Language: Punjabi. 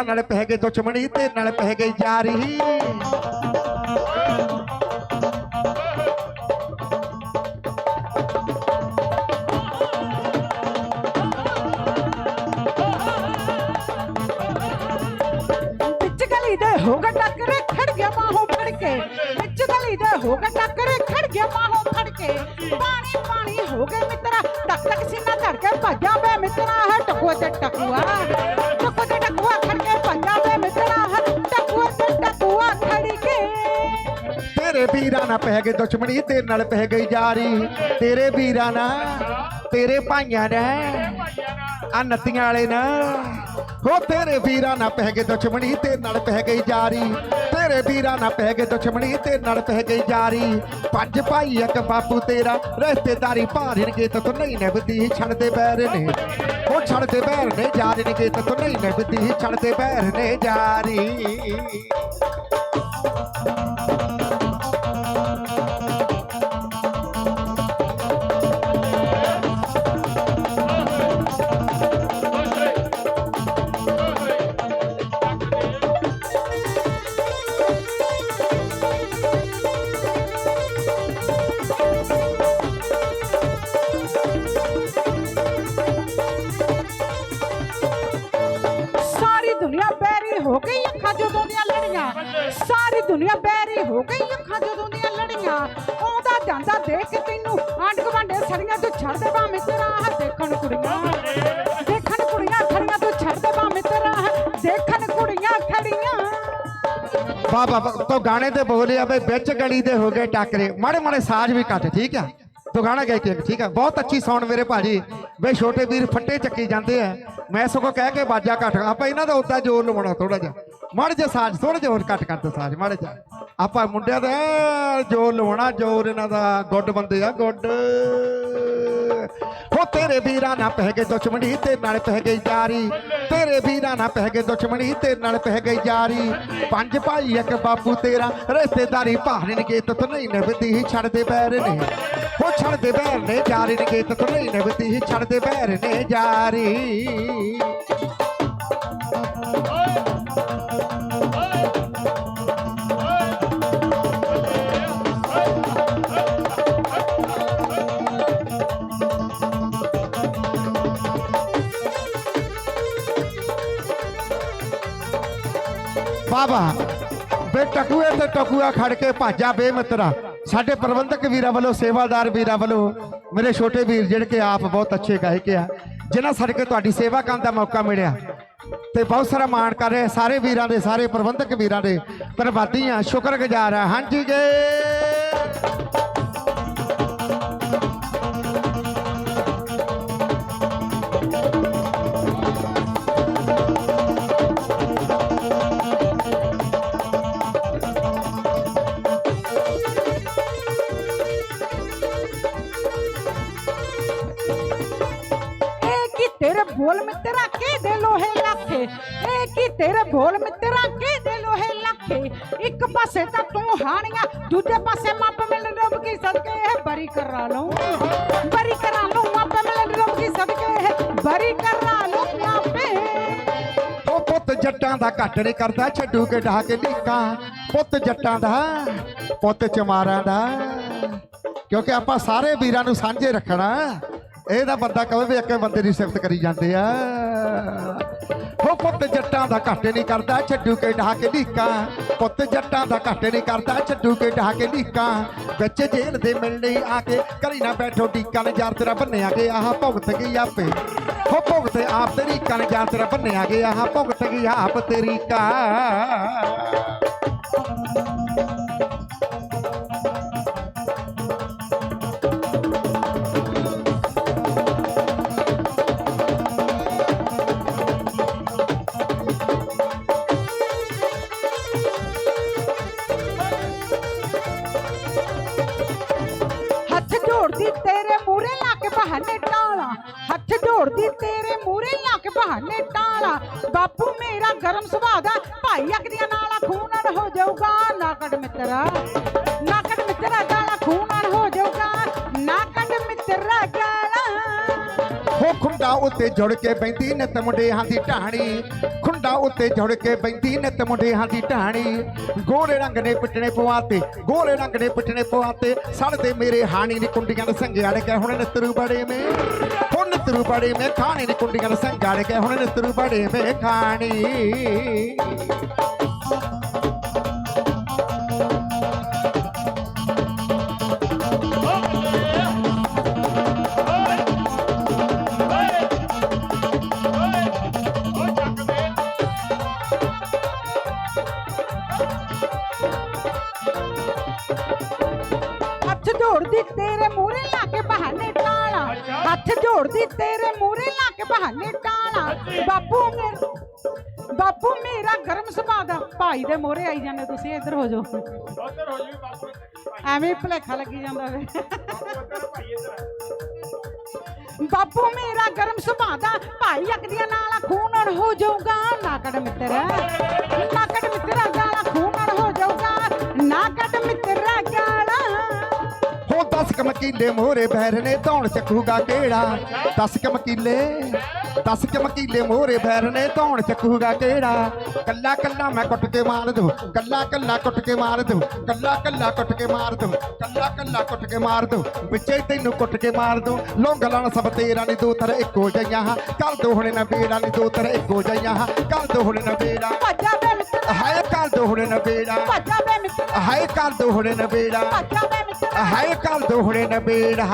ਭਾਈਆਂ ਨਾਲ ਪੈ ਗਏ ਦੁਸ਼ਮਣੀ ਤੇ ਨਾਲ ਪੈ ਗਈ ਯਾਰੀ। ਵਿੱਚ ਗਲੀ ਦੇ ਹੋ ਗਾ ਟੱਕਰੇ, ਖੜ ਗਿਆ ਬਾਹੋਂ ਫੜ ਕੇ। ਵਿੱਚ ਗਲੀ ਦੇ ਹੋ ਗਾ ਟੱਕਰੇ, ਖੜ ਗਿਆ ਬਾਹੋਂ ਫੜ ਕੇ। ਪਾਣੀ ਪਾਣੀ ਹੋ ਗਏ ਮਿੱਤਰਾ ਟਕ ਟਕ ਸੀਨਾ ਧੜ ਕੇ ਭਾਜਾ ਨਾਲ ਪੈ ਗਏ ਦੁਸ਼ਮਣੀ ਤੇ ਨਾਲ ਪੈ ਗਈ ਯਾਰੀ। ਤੇਰੇ ਵੀਰਾਂ ਨਾਲ, ਤੇਰੇ ਭਾਈਆਂ ਨਾਲ, ਆ ਨੱਤੀਆਂ ਵਾਲੇ ਨਾ ਹੋ, ਤੇਰੇ ਵੀਰਾਂ ਨਾਲ ਪੈ ਗਏ ਦੁਸ਼ਮਣੀ ਤੇ ਨਾਲ ਪੈ ਗਈ ਯਾਰੀ। ਤੇਰੇ ਵੀਰਾਂ ਨਾਲ ਪੈ ਗਏ ਦੁਸ਼ਮਣੀ ਤੇ ਨਾਲ ਪੈ ਗਈ ਯਾਰੀ। ਪੰਜ ਭਾਈ, ਇੱਕ ਬਾਪੂ ਤੇਰਾ, ਰਿਸ਼ਤੇਦਾਰੀ ਭਾਰਨਗੇ ਤਾਂ ਤੂੰ ਨਹੀਂ ਨਿਭਦੀ, ਛੱਡਦੇ ਬੈਰ ਨੇ। ਉਹ ਛੱਡਦੇ ਬੈਰ ਨੇ ਜਾਰਨਗੇ ਤਾਂ ਤੂੰ ਨਹੀਂ ਨਿਭਦੀ, ਛੱਡਦੇ ਬੈਰ ਨੇ ਜਾਰੀ ਹੋ ਗਈ ਅੱਖਾਂ ਜਦੋਂ ਦੀਆਂ ਲੜੀਆਂ। ਸਾਰੀ ਦੁਨੀਆ ਬੈਰੀ ਹੋ ਗਈ ਅੱਖਾਂ ਜਦੋਂ ਦੀਆਂ ਲੜੀਆਂ। ਆਉਂਦਾ ਜਾਂਦਾ ਦੇਖ ਕੇ ਤੈਨੂੰ ਆਂਡ ਗਵਾਂਡੇ ਸੜੀਆਂ ਤੂੰ ਛੱਡ ਦੇ ਬਾ ਮਿੱਤਰਾ ਆਹ ਦੇਖਣ ਕੁੜੀਆਂ। ਦੇਖਣ ਕੁੜੀਆਂ ਖੜੀਆਂ ਤੂੰ ਛੱਡ ਦੇ ਬਾ ਮਿੱਤਰਾ ਆਹ ਦੇਖਣ ਕੁੜੀਆਂ ਖੜੀਆਂ। ਬਾਬਾ, ਤੋ ਗਾਣੇ ਤੇ ਬੋਲਿਆ ਬਈ ਵਿੱਚ ਗਲੀ ਦੇ ਹੋ ਗਏ ਟੱਕਰੇ। ਮਾੜੇ ਮਾੜੇ ਸਾਜ਼ ਵੀ ਕੱਟ, ਠੀਕ ਆ? ਤੋ ਗਾਣਾ ਗਾਈ ਠੀਕ ਆ? ਬਹੁਤ ਅੱਛੀ ਸਾਊਂਡ ਮੇਰੇ ਭਾਜੀ। ਬਈ ਛੋਟੇ ਵੀਰ ਫੱਟੇ ਚੱਕੀ ਜਾਂਦੇ ਆ। ਮੈਂ ਸਗੋਂ ਕਹਿ ਕੇ ਬਾਜਾ ਘੱਟ ਆਪਾਂ ਇਹਨਾਂ ਦਾ ਉਦਾਂ ਜ਼ੋਰ ਲਵਾਉਣਾ ਥੋੜਾ ਜਿਹਾ। ਮਾੜੇ ਜਿਹਾ ਸਾਜ਼ ਥੋੜਾ ਜਿਹਾ ਹੋਰ ਘੱਟ ਕਰ ਦੋ ਸਾਜ਼, ਮਾੜੇ ਜਿਹਾ। ਆਪਾਂ ਮੁੰਡਿਆਂ ਦਾ ਜ਼ੋਰ ਲਵਾਉਣਾ, ਜ਼ੋਰ ਇਹਨਾਂ ਦਾ ਗੁੱਡ ਬੰਦੇ ਆ, ਗੁੱਡ। ਹੋ ਤੇਰੇ ਵੀਰਾਂ ਨਾ ਪੈ ਗਏ ਦੁਸ਼ਮਣੀ ਤੇ ਨਾਲ ਪੈ ਗਈ ਯਾਰੀ। ਤੇਰੇ ਵੀਰਾਂ ਨਾ ਪੈ ਗਏ ਦੁਸ਼ਮਣੀ ਤੇ ਨਾਲ ਪੈ ਗਈ ਯਾਰੀ। ਪੰਜ ਭਾਈ, ਇੱਕ ਬਾਪੂ ਤੇਰਾ, ਰਿਸ਼ਤੇਦਾਰੀ ਭਾਰਨਗੇ ਤੇ ਤੂੰ ਨਹੀਂ ਨਿਭਦੀ ਹੀ ਛੱਡਦੇ ਬੈਰ ਨੇ। ਹੋ ਛੱਡਦੇ ਬੈਰ ਨੇ ਜਾਰਨਗੇ ਤੇ ਤੂੰ ਨਹੀਂ ਨਿਭਦੀ ਹੀ ਛੱਡਦੇ ਬੈਰ ਨੇ ਜਾਰੀ। ਬਾਬਾ, ਬੇ ਟਕੂਏ ਤੇ ਟਕੂਆ ਖੜ ਕੇ ਭਾਜਾ ਬੇਮਤਰਾ। ਸਾਡੇ ਪ੍ਰਬੰਧਕ ਵੀਰਾਂ ਵੱਲੋਂ, ਸੇਵਾਦਾਰ ਵੀਰਾਂ ਵੱਲੋਂ, ਮੇਰੇ ਛੋਟੇ ਵੀਰ ਜਿਹੜੇ ਕਿ ਆਪ ਬਹੁਤ ਅੱਛੇ ਗਾਇਕ ਆ, ਜਿਨ੍ਹਾਂ ਸਾਡੇ ਕੇ ਤੁਹਾਡੀ ਸੇਵਾ ਕਰਨ ਦਾ ਮੌਕਾ ਮਿਲਿਆ। ਤੇ ਬਹੁਤ ਸਾਰਾ ਮਾਣ ਕਰ ਰਹੇ ਸਾਰੇ ਵੀਰਾਂ ਦੇ, ਸਾਰੇ ਪ੍ਰਬੰਧਕ ਵੀਰਾਂ ਦੇ ਧੰਨਵਾਦੀ ਆ ਸ਼ੁਕਰਗੁਜ਼ਾਰ ਆ। ਹਾਂਜੀ ਗੇ ਕੀ ਤੇਰੇ ਬੋਲ ਮਿੱਤਰਾ ਕੇ ਦੇ ਲੋਹੇ ਲੱਖੇ। ਇਹ ਕੀ ਤੇਰੇ ਬੋਲ ਮਿੱਤਰਾ ਕੇ ਦੇ ਇੱਕ ਪਾਸੇ ਤਾਂ ਤੂੰ ਹਾਣੀਆਂ, ਦੂਜੇ ਪਾਸੇ ਮੱਪ ਮਿਲ ਰਬ ਕੀ ਸਦਕੇ ਇਹ ਬਰੀ ਕਰਾ ਲਊਂ। ਬਰੀ ਕਰਾ ਲਊਂ ਮੱਪ ਮਿਲ ਰਬ ਕੀ ਸਦਕੇ ਇਹ ਬਰੀ ਕਰਾ ਲਊਂ ਆਪੇ। ਉਹ ਪੁੱਤ ਜੱਟਾਂ ਦਾ ਘੱਟ ਨਹੀਂ ਕਰਦਾ, ਛੱਡੂ ਕੇ ਢਾ ਕੇ ਲੀਕਾਂ ਪੁੱਤ ਜੱਟਾਂ ਦਾ, ਪੁੱਤ ਚਮਾਰਾਂ ਦਾ। ਕਿਉਂਕਿ ਆਪਾਂ ਸਾਰੇ ਵੀਰਾਂ ਨੂੰ ਸਾਂਝੇ ਰੱਖਣਾ। ਇਹਦਾ ਬੰਦਾ ਕਹੇ ਵੀ ਇੱਕ ਬੰਦੇ ਦੀ ਸਿਫਤ ਕਰੀ ਜਾਂਦੇ ਆ। ਉਹ ਪੁੱਤ ਜੱਟਾਂ ਦਾ ਘੱਟ ਨਹੀਂ ਕਰਦਾ, ਛੱਡੂ ਕੇ ਢਾ ਕੇ ਲੀਕਾਂ ਪੁੱਤ ਜੱਟਾਂ ਦਾ ਘੱਟ ਨਹੀਂ ਕਰਦਾ, ਛੱਡੂ ਕੇ ਢਾ ਕੇ ਲੀਕਾਂ ਵਿੱਚ ਜੇਲ੍ਹ ਦੇ ਮਿਲਣੇ ਆ ਕੇ ਕਰੀ ਨਾ ਬੈਠੋ ਡੀਕਾਂ ਨੇ, ਯਾਰ ਤੇਰਾ ਬੰਨਿਆ ਕੇ ਆਹ ਭੁਗਤ ਗਈ ਆਪੇ। ਹੋ ਭੁਗਤ ਆਪ ਤੇਰੀ ਕਨ ਜਾਂ ਤੇਰਾ ਬੰਨਿਆ ਗਿਆ ਆਹ ਭੁਗਤ ਗਈ ਆਪ ਤੇਰੀ ਕਾ। ਹੱਥ ਤੇਰੇ ਮੂਰੇ ਲਾ ਕੇ ਬਹਾਨੇ ਟਾਲਾ। ਹੱਥ ਜੋੜਦੀ ਤੇਰੇ ਮੂਰੇ ਲਾ ਕੇ ਬਹਾਨੇ ਟਾਲਾ। ਬਾਪੂ ਮੇਰਾ ਗਰਮ ਸੁਭਾਅ ਦਾ ਭਾਈ ਅਕਦੀਆਂ ਨਾਲਾ ਖੂਨਣ ਹੋ ਜਾਊਗਾ। ਨਾ ਕੱਢ ਮਿੱਤਰਾ, ਨਾ ਕੱਢ ਮਿੱਤਰਾ ਗਾਲਾ ਖੂਨਣ ਹੋ ਜਾਊਗਾ। ਨਾ ਕੱਢ ਮਿੱਤਰਾ ਗਾਲਾ ਹੋ ਖੁੰਡਾ ਉੱਤੇ ਜੁੜ ਕੇ ਬੈਂਦੀ ਨਿਤ ਮੁੰਡਿਆਂ ਦੀ ਢਾਣੀ ਖੁੰਡਾ ਉੱਤੇ ਜੁੜ ਕੇ ਬੈਂਦੀ ਨਿਤ ਮੁੰਡਿਆਂ ਦੀ ਢਾਣੀ। ਗੋਰੇ ਰੰਗ ਨੇ ਪਿੱਟਣੇ ਪਵਾਤੇ, ਗੋਰੇ ਰੰਗ ਨੇ ਪਿੱਟਣੇ ਪਵਾਤੇ। ਸੜਦੇ ਮੇਰੇ ਹਾਣੀ ਨੀ ਕੁੰਡੀਆਂ ਦੇ ਸੰਗਿਆੜ ਕੇ ਹੁਣ ਨਿਤਰੂ ਬੜੇ ਮੇ। ਹੁਣ ਨਿਤਰੂ ਬੜੇ ਮੇ, ਖਾਣੀ ਨੀ ਕੁੰਡੀਆਂ ਦੇ ਸੰਗਿਆੜ ਕੇ ਹੁਣ ਨਿਤਰੂ ਬੜੇ ਮੇ, ਖਾਣੀ। ਹੱਥ ਜੋੜਦੀ ਤੇਰੇ ਮੂਹਰੇ ਲਾ ਕੇ ਬਹਾਨੇ ਟਾਲਾ। ਬਾਪੂ ਮੇਰਾ ਬਾਪੂ ਮੇਰਾ ਗਰਮ ਸੁਭਾਅ ਦਾ। ਭਾਈ ਦੇ ਮੂਹਰੇ ਆਈ ਜਾਂਦੇ ਤੁਸੀਂ ਇੱਧਰ ਹੋ ਜਾਓ। ਉਧਰ ਹੋ ਜੀ ਬਾਪੂ ਐਵੇਂ ਭੁਲੇਖਾ ਲੱਗੀ ਜਾਂਦਾ ਵੇ। ਬਾਪੂ ਮੇਰਾ ਗਰਮ ਸੁਭਾਅ ਦਾ। ਭਾਈ ਅਕਦੀਆਂ ਨਾਲ ਖੂਨਣ ਹੋ ਜਾਊਗਾ। ਨਾ ਕੱਢ ਮਿੱਤਰਾ। 10 ਕਮਕੀਲੇ ਮੋਹਰੇ ਬੈਰ ਨੇ ਧੌਣ ਚੱਕੂਗਾ ਕਿਹੜਾ? 10 ਕਮਕੀਲੇ 10 ਕਮਕੀਲੇ ਮੋਹਰੇ ਬੈਰ ਨੇ ਧੌਣ ਚੱਕੂਗਾ ਕਿਹੜਾ? ਕੱਲਾ ਕੱਲਾ ਮੈਂ ਕੁੱਟ ਕੇ ਮਾਰ ਦੂੰ, ਕੱਲਾ ਕੱਲਾ ਕੁੱਟ ਕੇ ਮਾਰ ਦੂੰ, ਕੱਲਾ ਕੱਲਾ ਕੁੱਟ ਕੇ ਮਾਰ ਦੂੰ, ਕੱਲਾ ਕੱਲਾ ਕੁੱਟ ਕੇ ਮਾਰ ਦੂੰ, ਵਿੱਚੇ ਤੈਨੂੰ ਕੁੱਟ ਕੇ ਮਾਰ ਦੂੰ। ਲੋਂਗਲਾਂ ਸਭ ਤੇਰਾ ਨਹੀਂ ਦੋ ਤਰ ਇੱਕੋ ਜਈਆਂ ਕਰ ਦੋ ਹੁਣੇ ਨਾ ਬੇੜਾ ਨਹੀਂ ਦੋ ਤਰ ਇੱਕੋ ਜਈਆਂ ਕਰ ਦੋ ਹੁਣੇ ਨਾ ਬੇੜਾ ਹਾਏ ਕਰ ਦੋ ਹੁਣੇ ਨਾ ਬੇੜਾ ਭੱਜਾ ਵੇ ਮਿੱਤਰਾ। ਹਾਏ ਕਰ ਦੋ ਹੁਣੇ ਨਬੇੜਾ।